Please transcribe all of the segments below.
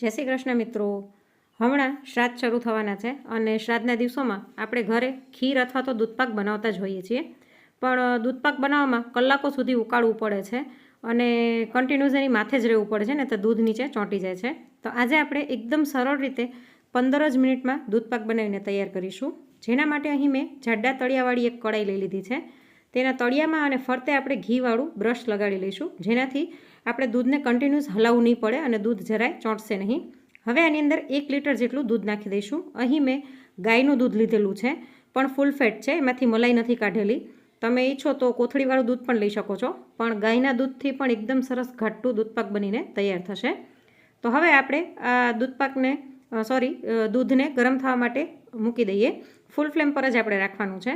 જય શ્રી કૃષ્ણ મિત્રો. હમણાં શ્રાદ્ધ શરૂ થવાના છે અને શ્રાદ્ધના દિવસોમાં આપણે ઘરે ખીર અથવા તો દૂધપાક બનાવતા જ હોઈએ છીએ. પણ દૂધપાક બનાવવામાં કલાકો સુધી ઉકાળવું પડે છે અને કન્ટિન્યુઅસ એની માથે જ રહેવું પડે છે, ને તો દૂધ નીચે ચોંટી જાય છે. તો આજે આપણે એકદમ સરળ રીતે પંદર જ મિનિટમાં દૂધપાક બનાવીને તૈયાર કરીશું. જેના માટે અહીં મેં જાડા તળિયાવાળી એક કડાઈ લઈ લીધી છે. તેના તળિયામાં અને ફરતે આપણે ઘીવાળું બ્રશ લગાડી લઈશું. જેનાથી આપણે દૂધને કન્ટિન્યુઅસ હલાવવું નહીં પડે અને દૂધ જરાય ચોંટશે નહીં. હવે આની અંદર એક લીટર જેટલું દૂધ નાખી દઈશું. અહીં મેં ગાયનું દૂધ લીધેલું છે, પણ ફૂલ ફેટ છે, એમાંથી મલાઈ નથી કાઢેલી. તમે ઈચ્છો તો કોથળીવાળું દૂધ પણ લઈ શકો છો, પણ ગાયના દૂધથી પણ એકદમ સરસ ઘાટું દૂધપાક બનીને તૈયાર થશે. તો હવે આપણે આ દૂધપાકને સોરી દૂધને ગરમ થવા માટે મૂકી દઈએ. ફૂલ ફ્લેમ પર જ આપણે રાખવાનું છે.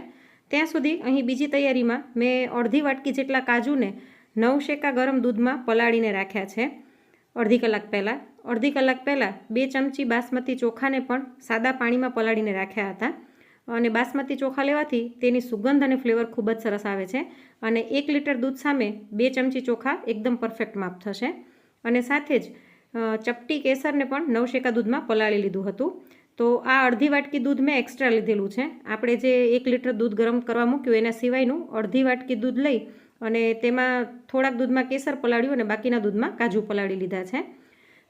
ત્યાં સુધી અહીં બીજી તૈયારીમાં મેં અડધી વાટકી જેટલા કાજુને નવ શેકા ગરમ દૂધમાં પલાળીને રાખ્યા છે. અડધી કલાક પહેલાં, અડધી કલાક પહેલાં બે ચમચી બાસમતી ચોખાને પણ સાદા પાણીમાં પલાળીને રાખ્યા હતા અને બાસમતી ચોખા લેવાથી તેની સુગંધ અને ફ્લેવર ખૂબ જ સરસ આવે છે અને એક લીટર દૂધ સામે બે ચમચી ચોખા એકદમ પરફેક્ટ માપ થશે. અને સાથે જ ચપટી કેસરને પણ નવ શેકા દૂધમાં પલાળી લીધું હતું. તો આ અડધી વાટકી દૂધ મેં એક્સ્ટ્રા લીધેલું છે. આપણે જે એક લીટર દૂધ ગરમ કરવા મૂક્યું એના સિવાયનું અડધી વાટકી દૂધ લઈ અને તેમાં થોડાક દૂધમાં કેસર પલાળ્યું અને બાકીના દૂધમાં કાજુ પલાળી લીધા છે.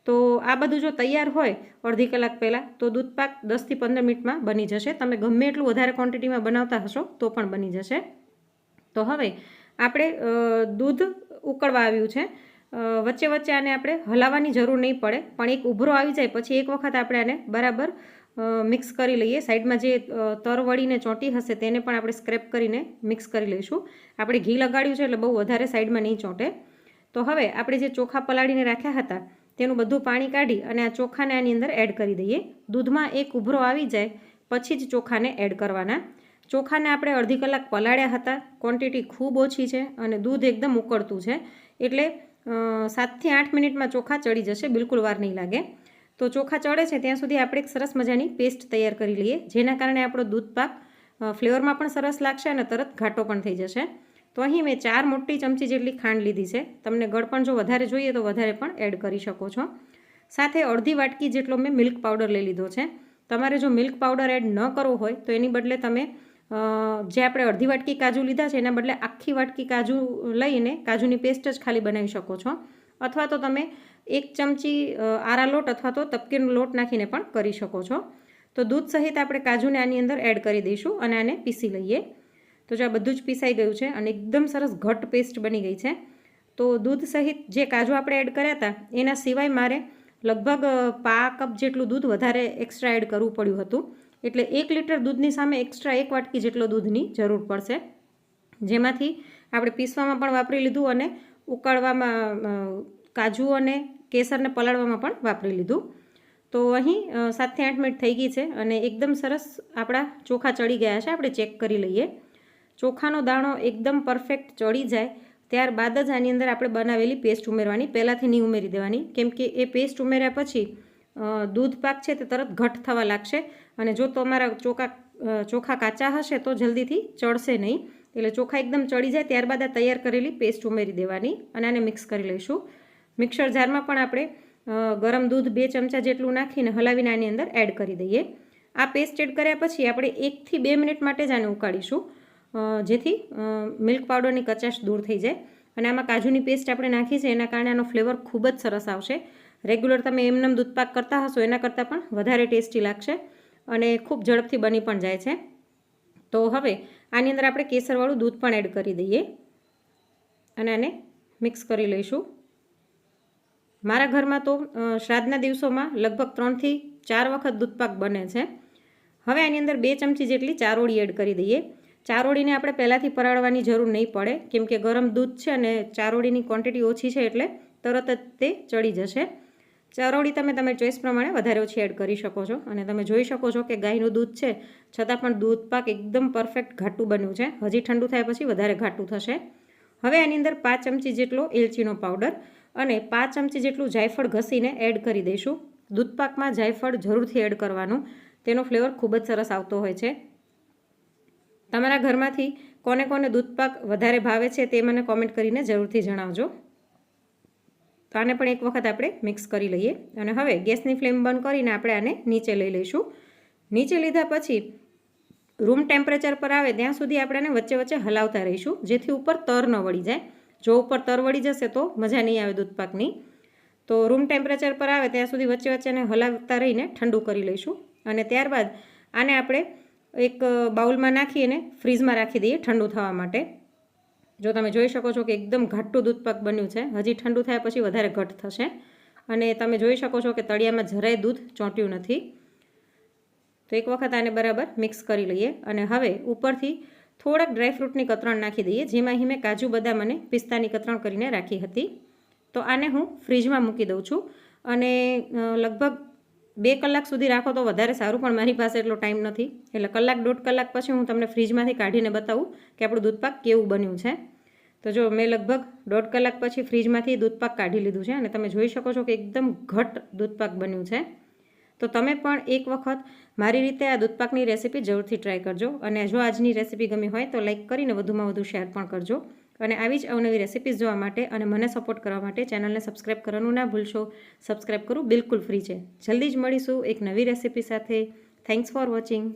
તો આ બધું જો તૈયાર હોય અડધી કલાક પહેલાં, તો દૂધપાક દસથી પંદર મિનિટમાં બની જશે. તમે ગમે એટલું વધારે ક્વોન્ટિટીમાં બનાવતા હશો, તો પણ બની જશે. તો હવે આપણે દૂધ ઉકળવા આવ્યું છે. વચ્ચે વચ્ચે આને આપણે હલાવવાની જરૂર નહીં પડે. પણ એક ઉભરો આવી જાય, પછી એક વખત આપણે આને બરાબર મિક્સ કરી લઈએ. સાઈડમાં જે તર વળીને ચોંટી હશે તેને પણ આપણે સ્ક્રેપ કરીને મિક્સ કરી લઈશું. આપણે ઘી લગાડ્યું છે એટલે બહુ વધારે સાઈડમાં નહીં ચોંટે. તો હવે આપણે જે ચોખા પલાળીને રાખ્યા હતા, તેનું બધું પાણી કાઢી અને આ ચોખાને આની અંદર એડ કરી દઈએ. દૂધમાં એક ઉભરો આવી જાય, પછી જ ચોખાને એડ કરવાના. ચોખાને આપણે અડધી કલાક પલાળ્યા હતા. ક્વોન્ટિટી ખૂબ ઓછી છે અને દૂધ એકદમ ઉકળતું છે. એટલે સાતથી આઠ મિનિટમાં ચોખા ચડી જશે, બિલકુલ વાર નહીં લાગે. તો ચોખા ચડે છે, ત્યાં સુધી આપણે એક સરસ મજાની પેસ્ટ તૈયાર કરી લઈએ, જેના કારણે આપણો દૂધ પાક ફ્લેવરમાં પણ સરસ લાગશે અને તરત ઘાટો પણ થઈ જશે. તો અહીં મેં ચાર મોટી ચમચી જેટલી ખાંડ લીધી છે. તમને ગળપણ જો વધારે જોઈએ તો વધારે પણ એડ કરી શકો છો. સાથે અડધી વાટકી જેટલો મેં મિલ્ક પાવડર લઈ લીધો છે. તમારે જો મિલ્ક પાવડર એડ ન કરવો હોય તો એની બદલે તમે જે આપણે અડધી વાટકી કાજુ લીધા છે, એના બદલે આખી વાટકી કાજુ લઈને કાજુની પેસ્ટ જ ખાલી બનાવી શકો છો. અથવા તો તમે એક ચમચી આરા લોટ અથવા તો તપકીરનો લોટ નાખીને પણ કરી શકો છો. તો દૂધ સહિત આપણે કાજુને આની અંદર એડ કરી દઈશું અને આને પીસી લઈએ. તો જો આ બધું જ પીસાઈ ગયું છે અને એકદમ સરસ ઘટ પેસ્ટ બની ગઈ છે, તો દૂધ સહિત જે કાજુ આપણે એડ કર્યા હતા, એના સિવાય મારે લગભગ પા કપ જેટલું દૂધ વધારે એક્સ્ટ્રા એડ કરવું પડ્યું હતું. એટલે એક લીટર દૂધની સામે એક્સ્ટ્રા એક વાટકી જેટલો દૂધની જરૂર પડશે. જેમાંથી આપણે પીસવામાં પણ વાપરી લીધું અને ઉકાળવામાં કાજુ અને કેસરને પલાળવામાં પણ વાપરી લીધું. તો અહીં સાતથી આઠ મિનિટ થઈ ગઈ છે અને એકદમ સરસ આપણા ચોખા ચડી ગયા છે. આપણે ચેક કરી લઈએ. ચોખાનો દાણો એકદમ પરફેક્ટ ચડી જાય. ત્યારબાદ જ આની અંદર આપણે બનાવેલી પેસ્ટ ઉમેરવાની. પહેલાંથી નહીં ઉમેરી દેવાની. કેમ કે એ પેસ્ટ ઉમેર્યા પછી દૂધ પાક છે તે તરત ઘટ થવા લાગશે. અને જો તમારા ચોખા ચોખા કાચા હશે તો જલ્દીથી ચડશે નહીં. એટલે ચોખા એકદમ ચડી જાય ત્યારબાદ આ તૈયાર કરેલી પેસ્ટ ઉમેરી દેવાની અને આને મિક્સ કરી લઈશું. મિક્સર જારમાં પણ આપણે ગરમ દૂધ બે ચમચા જેટલું નાખીને હલાવીને આની અંદર એડ કરી દઈએ. આ પેસ્ટ એડ કર્યા પછી આપણે એકથી બે મિનિટ માટે જ આને ઉકાળીશું. જેથી મિલ્ક પાવડરની કચાશ દૂર થઈ જાય. અને આમાં કાજુની પેસ્ટ આપણે નાખી છે, એના કારણે આનો ફ્લેવર ખૂબ જ સરસ આવશે. રેગ્યુલર તમે એમનેમ દૂધપાક કરતા હશો, એના કરતાં પણ વધારે ટેસ્ટી લાગશે. અને ખૂબ ઝડપથી બની પણ જાય છે. તો હવે આની અંદર આપણે કેસરવાળું દૂધ પણ એડ કરી દઈએ અને આને મિક્સ કરી લઈશું. મારા ઘરમાં તો શ્રાદ્ધના દિવસોમાં લગભગ ત્રણથી ચાર વખત દૂધપાક બને છે. હવે આની અંદર બે ચમચી જેટલી ચારોળી એડ કરી દઈએ. ચારોળીને આપણે પહેલાંથી પરાળવાની જરૂર નહીં પડે, કેમ કે ગરમ દૂધ છે અને ચારોળીની ક્વોન્ટિટી ઓછી છે એટલે તરત જ તે ચડી જશે. ચારોળી તમે તમે ચોઈસ પ્રમાણે વધારે ઓછી એડ કરી શકો છો. અને તમે જોઈ શકો છો કે ગાયનું દૂધ છે, છતાં પણ દૂધ પાક એકદમ પરફેક્ટ ઘાટું બન્યું છે. હજી ઠંડુ થાય પછી વધારે ઘાટું થશે. હવે આની અંદર પાંચ ચમચી જેટલો એલચીનો પાવડર અને પાંચ ચમચી જેટલું જાયફળ ઘસીને એડ કરી દઈશું. દૂધપાકમાં જાયફળ જરૂરથી એડ કરવાનું. તેનો ફ્લેવર ખૂબ જ સરસ આવતો હોય છે. તમારા ઘરમાંથી કોને કોને દૂધપાક વધારે ભાવે છે તે મને કોમેન્ટ કરીને જરૂરથી જણાવજો. તો આને પણ એક વખત આપણે મિક્સ કરી લઈએ અને હવે ગેસની ફ્લેમ બંધ કરીને આપણે આને નીચે લઈ લઈશું. નીચે લીધા પછી રૂમ ટેમ્પરેચર પર આવે ત્યાં સુધી આપણે આને વચ્ચે વચ્ચે હલાવતા રહીશું, જેથી ઉપર તર ન વળી જાય. જો ઉપર તર વળી જશે તો મજા નહીં આવે દૂધપાકની. તો રૂમ ટેમ્પરેચર પર આવે ત્યાં સુધી વચ્ચે વચ્ચે એને હલાવતા રહીને ઠંડુ કરી લઈશું અને ત્યારબાદ આને આપણે એક બાઉલમાં નાખી અને ફ્રીઝમાં રાખી દઈએ ઠંડુ થવા માટે. જો તમે જોઈ શકો છો કે એકદમ ઘાટું દૂધપાક બન્યું છે. હજી ઠંડુ થયા પછી વધારે ઘટ થશે. અને તમે જોઈ શકો છો કે તળિયામાં જરાય દૂધ ચોંટ્યું નથી. તો એક વખત આને બરાબર મિક્સ કરી લઈએ. અને હવે ઉપરથી થોડાક ડ્રાયફ્રૂટની કતરણ નાખી દઈએ, જેમાં મેં કાજુ, બદામ અને પિસ્તાની કતરણ કરીને રાખી હતી. તો આને હું ફ્રીજમાં મૂકી દઉં છું. અને લગભગ બે કલાક સુધી રાખો તો વધારે સારું, પણ મારી પાસે એટલો ટાઈમ નથી. એટલે કલાક દોઢ કલાક પછી હું તમને ફ્રીજમાંથી કાઢીને બતાવું કે આપણું દૂધપાક કેવું બન્યું છે. તો જો મેં લગભગ દોઢ કલાક પછી ફ્રીજમાંથી દૂધપાક કાઢી લીધું છે અને તમે જોઈ શકો છો કે એકદમ ઘટ દૂધપાક બન્યું છે. તો તમે પણ એક વખત મારી રીતે આ દૂધપાકની રેસીપી જરૂરથી ટ્રાય કરજો અને જો આજની રેસીપી ગમી હોય તો લાઈક કરીને વધુમાં વધુ શેર પણ કરજો. અને આવી જ અવનવી રેસીપીઝ જોવા માટે અને મને સપોર્ટ કરવા માટે ચેનલને સબસ્ક્રાઈબ કરવાનું ના ભૂલશો. સબસ્ક્રાઈબ કરવું બિલકુલ ફ્રી છે. જલ્દી જ મળીશું એક નવી રેસીપી સાથે. Thanks for watching